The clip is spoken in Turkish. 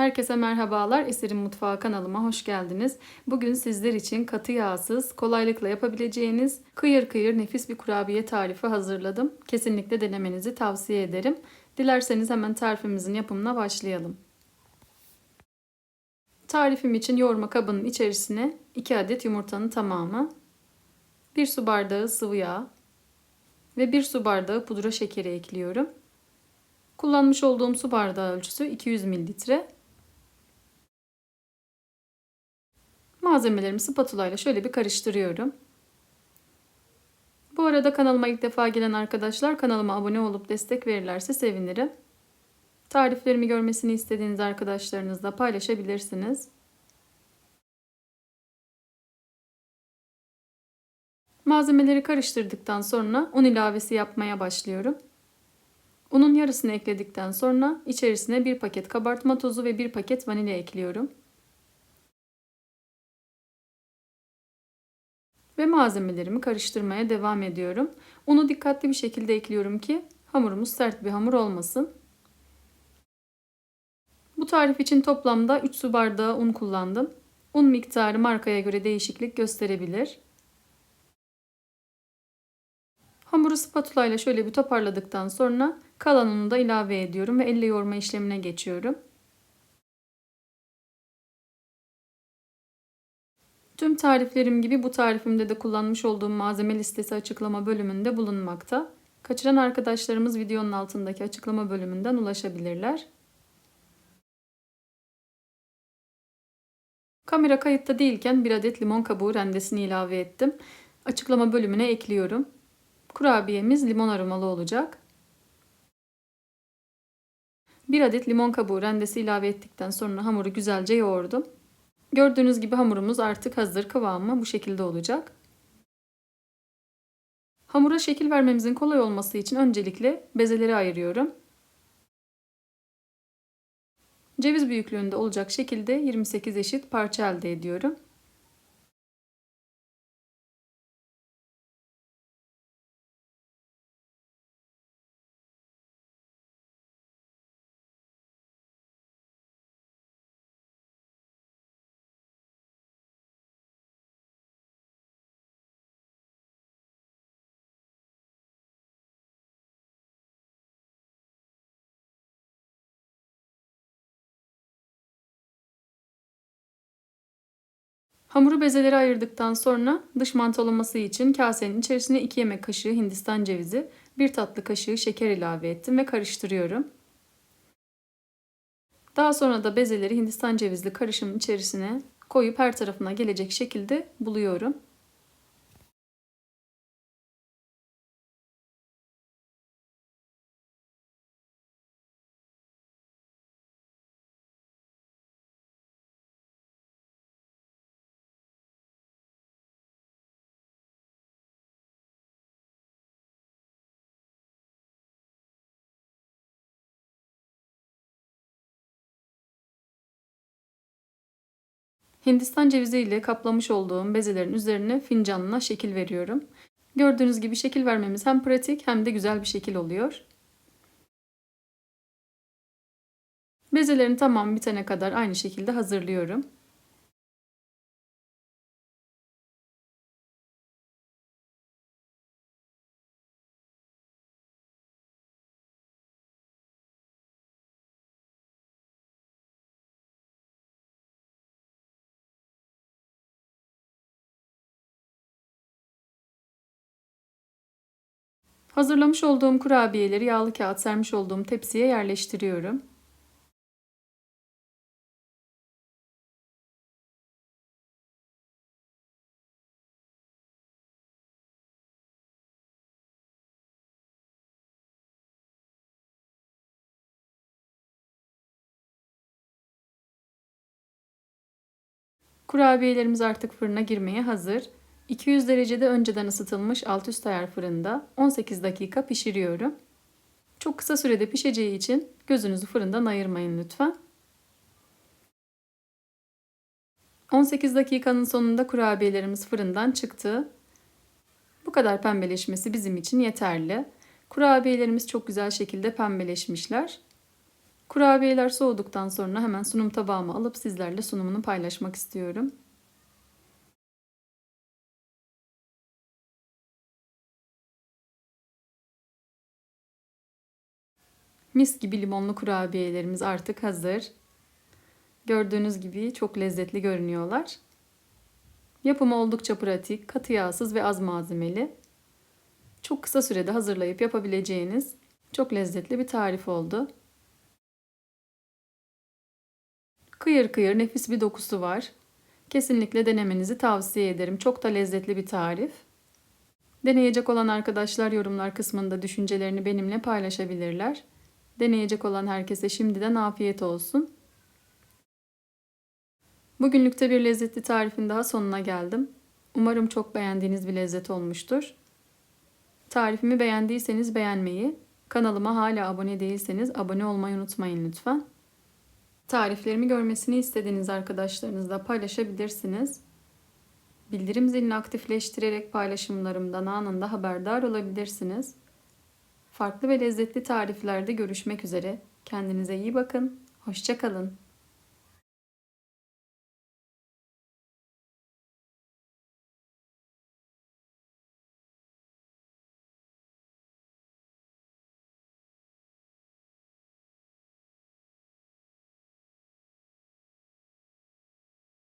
Herkese merhabalar. Eserim Mutfağı kanalıma hoş geldiniz. Bugün sizler için katı yağsız, kolaylıkla yapabileceğiniz kıyır kıyır nefis bir kurabiye tarifi hazırladım. Kesinlikle denemenizi tavsiye ederim. Dilerseniz hemen tarifimizin yapımına başlayalım. Tarifim için yoğurma kabının içerisine 2 adet yumurtanın tamamı, 1 su bardağı sıvı yağ ve 1 su bardağı pudra şekeri ekliyorum. Kullanmış olduğum su bardağı ölçüsü 200 mililitre. Malzemelerimi spatula ile şöyle bir karıştırıyorum. Bu arada kanalıma ilk defa gelen arkadaşlar kanalıma abone olup destek verirlerse sevinirim. Tariflerimi görmesini istediğiniz arkadaşlarınızla paylaşabilirsiniz. Malzemeleri karıştırdıktan sonra un ilavesi yapmaya başlıyorum. Unun yarısını ekledikten sonra içerisine bir paket kabartma tozu ve bir paket vanilya ekliyorum. Ve malzemelerimi karıştırmaya devam ediyorum. Unu dikkatli bir şekilde ekliyorum ki hamurumuz sert bir hamur olmasın. Bu tarif için toplamda 3 su bardağı un kullandım. Un miktarı markaya göre değişiklik gösterebilir. Hamuru spatula ile şöyle bir toparladıktan sonra kalan unu da ilave ediyorum ve elle yoğurma işlemine geçiyorum. Tüm tariflerim gibi bu tarifimde de kullanmış olduğum malzeme listesi açıklama bölümünde bulunmakta. Kaçıran arkadaşlarımız videonun altındaki açıklama bölümünden ulaşabilirler. Kamera kayıtta değilken bir adet limon kabuğu rendesini ilave ettim. Açıklama bölümüne ekliyorum. Kurabiyemiz limon aromalı olacak. Bir adet limon kabuğu rendesi ilave ettikten sonra hamuru güzelce yoğurdum. Gördüğünüz gibi hamurumuz artık hazır kıvamı bu şekilde olacak. Hamura şekil vermemizin kolay olması için öncelikle bezeleri ayırıyorum. Ceviz büyüklüğünde olacak şekilde 28 eşit parça elde ediyorum. Hamuru bezelere ayırdıktan sonra dış mantolaması için kasenin içerisine 2 yemek kaşığı hindistan cevizi, 1 tatlı kaşığı şeker ilave ettim ve karıştırıyorum. Daha sonra da bezeleri hindistan cevizli karışımın içerisine koyup her tarafına gelecek şekilde buluyorum. Hindistan cevizi ile kaplamış olduğum bezelerin üzerine fincanla şekil veriyorum. Gördüğünüz gibi şekil vermemiz hem pratik hem de güzel bir şekil oluyor. Bezelerin tamam bitene kadar aynı şekilde hazırlıyorum. Hazırlamış olduğum kurabiyeleri yağlı kağıt sermiş olduğum tepsiye yerleştiriyorum. Kurabiyelerimiz artık fırına girmeye hazır. 200 derecede önceden ısıtılmış alt üst ayar fırında 18 dakika pişiriyorum. Çok kısa sürede pişeceği için gözünüzü fırından ayırmayın lütfen. 18 dakikanın sonunda kurabiyelerimiz fırından çıktı. Bu kadar pembeleşmesi bizim için yeterli. Kurabiyelerimiz çok güzel şekilde pembeleşmişler. Kurabiyeler soğuduktan sonra hemen sunum tabağıma alıp sizlerle sunumunu paylaşmak istiyorum. Mis gibi limonlu kurabiyelerimiz artık hazır. Gördüğünüz gibi çok lezzetli görünüyorlar. Yapımı oldukça pratik, katı yağsız ve az malzemeli. Çok kısa sürede hazırlayıp yapabileceğiniz çok lezzetli bir tarif oldu. Kıyır kıyır nefis bir dokusu var. Kesinlikle denemenizi tavsiye ederim. Çok da lezzetli bir tarif. Deneyecek olan arkadaşlar yorumlar kısmında düşüncelerini benimle paylaşabilirler. Deneyecek olan herkese şimdiden afiyet olsun. Bugünlükte bir lezzetli tarifin daha sonuna geldim. Umarım çok beğendiğiniz bir lezzet olmuştur. Tarifimi beğendiyseniz beğenmeyi, kanalıma hala abone değilseniz abone olmayı unutmayın lütfen. Tariflerimi görmesini istediğiniz arkadaşlarınızla paylaşabilirsiniz. Bildirim zilini aktifleştirerek paylaşımlarımdan anında haberdar olabilirsiniz. Farklı ve lezzetli tariflerde görüşmek üzere. Kendinize iyi bakın. Hoşçakalın.